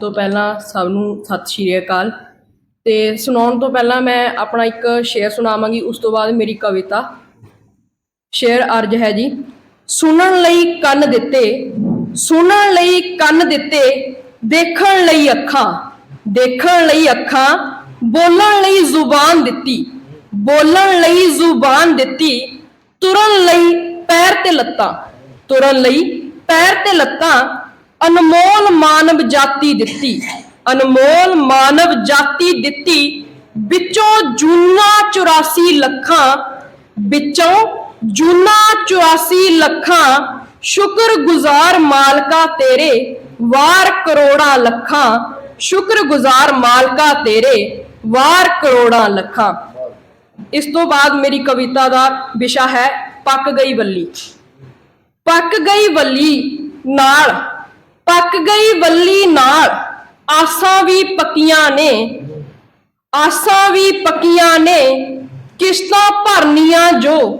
ਤੋਂ ਪਹਿਲਾਂ ਸਭ ਨੂੰ ਸਤਿ ਸ਼੍ਰੀ ਅਕਾਲ। ਤੇ ਸੁਣਾਉਣ ਤੋਂ ਪਹਿਲਾਂ ਮੈਂ ਆਪਣਾ ਇੱਕ ਸ਼ੇਅਰ ਸੁਣਾਵਾਂਗੀ, ਉਸ ਤੋਂ ਬਾਅਦ ਮੇਰੀ ਕਵਿਤਾ। ਸ਼ੇਅਰ ਅਰਜ ਹੈ ਜੀ, ਸੁਣਨ ਲਈ ਕੰਨ ਦਿੱਤੇ, ਸੁਣਨ ਲਈ ਕੰਨ ਦਿੱਤੇ, ਦੇਖਣ ਲਈ ਅੱਖਾਂ, ਦੇਖਣ ਲਈ ਅੱਖਾਂ, ਬੋਲਣ ਲਈ ਜ਼ੁਬਾਨ ਦਿੱਤੀ, ਬੋਲਣ ਲਈ ਜ਼ੁਬਾਨ ਦਿੱਤੀ, ਤੁਰਨ ਲਈ ਪੈਰ ਤੇ ਲੱਤਾਂ, ਤੁਰਨ ਲਈ ਪੈਰ ਤੇ ਲੱਤਾਂ ਅਨਮੋਲ ਮਾਨਵ ਜਾਤੀ ਦਿੱਤੀ। ਅਨਮੋਲ ਮਾਨਵ ਜਾਤੀ ਦਿੱਤੀ। ਵਿੱਚੋਂ ਜੂਨਾ 84 ਲੱਖਾਂ, ਵਿੱਚੋਂ ਜੂਨਾ 84 ਲੱਖਾਂ, ਸ਼ੁਕਰਗੁਜ਼ਾਰ ਮਾਲਕਾ ਤੇਰੇ, ਵਾਰ ਕਰੋੜਾਂ ਲੱਖਾਂ, ਸ਼ੁਕਰਗੁਜ਼ਾਰ ਮਾਲਕਾ ਤੇਰੇ, ਵਾਰ ਕਰੋੜਾਂ ਲੱਖਾਂ। ਇਸ ਤੋਂ ਬਾਅਦ ਮੇਰੀ ਕਵਿਤਾ ਦਾ ਵਿਸ਼ਾ ਹੈ ਪੱਕ ਗਈ ਵੱਲੀ ਪੱਕ ਗਈ ਵੱਲੀ ਨਾਲ ਪੱਕ ਗਈ ਵੱਲੀ ਨਾਲ। ਆਸਾਂ ਵੀ ਪੱਕੀਆਂ ਨੇ। ਆਸਾਂ ਵੀ ਪੱਕੀਆਂ ਨੇ। ਕਿਸ਼ਤਾਂ ਭਰਨੀਆਂ ਜੋ।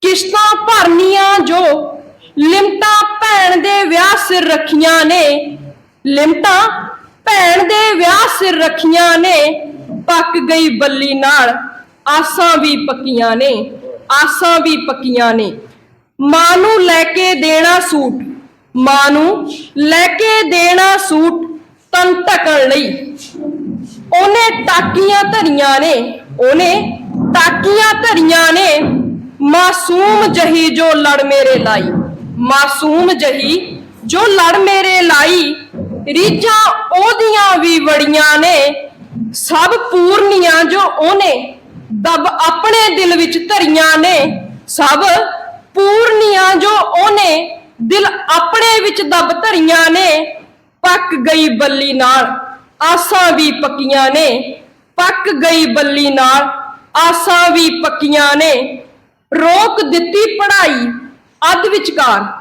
ਕਿਸ਼ਤਾਂ ਭਰਨੀਆਂ ਜੋ। ਲਿਮਟਾਂ ਭੈਣ ਦੇ ਵਿਆਹ ਸਿਰ ਰੱਖੀਆਂ ਨੇ। ਲਿਮਟਾਂ ਭੈਣ ਦੇ ਵਿਆਹ ਸਿਰ ਰੱਖੀਆਂ ਨੇ। ਪੱਕ ਗਈ ਬੱਲੀ ਨਾਲ। ਆਸਾਂ ਵੀ ਪੱਕੀਆਂ ਨੇ। ਆਸਾਂ ਵੀ ਪੱਕੀਆਂ ਨੇ। ਮਾਂ ਨੂੰ ਲੈ ਕੇ ਦੇਣਾ ਸੂਟ। ਮਾਂ ਨੂੰ ਲੈ ਕੇ ਦੇਣਾ ਸੂਟ ਤਨ ਢਕਣ ਲਈ। ਉਹਨੇ ਟਾਕੀਆਂ ਧਰੀਆਂ ਨੇ, ਉਹਨੇ ਟਾਕੀਆਂ ਧਰੀਆਂ ਨੇ। ਮਾਸੂਮ ਜਹੀ ਜੋ ਲੜ ਮੇਰੇ ਲਾਈ, ਮਾਸੂਮ ਜਹੀ ਜੋ ਲੜ ਮੇਰੇ ਲਾਈ। ਰੀਝਾਂ ਉਹਦੀਆਂ ਵੀ ਬੜੀਆਂ ਨੇ, ਸਭ ਪੂਰਨੀਆਂ ਜੋ ਉਹਨੇ ਦਬ ਆਪਣੇ ਦਿਲ ਵਿੱਚ ਧਰੀਆਂ ਨੇ, ਸਭ ਪੂਰਨੀਆਂ ਜੋ ਉਹਨੇ ਦਿਲ ਆਪਣੇ ਵਿੱਚ ਦਬ ਧਰੀਆਂ ਨੇ, ਪੱਕ ਗਈ ਬੱਲੀ ਨਾਲ, ਆਸਾਂ ਵੀ ਪੱਕੀਆਂ ਨੇ। ਪੱਕ ਗਈ ਬੱਲੀ ਨਾਲ, ਆਸਾਂ ਵੀ ਪੱਕੀਆਂ ਨੇ। ਰੋਕ ਦਿੱਤੀ ਪੜ੍ਹਾਈ, ਅੱਧ ਵਿਚਕਾਰ।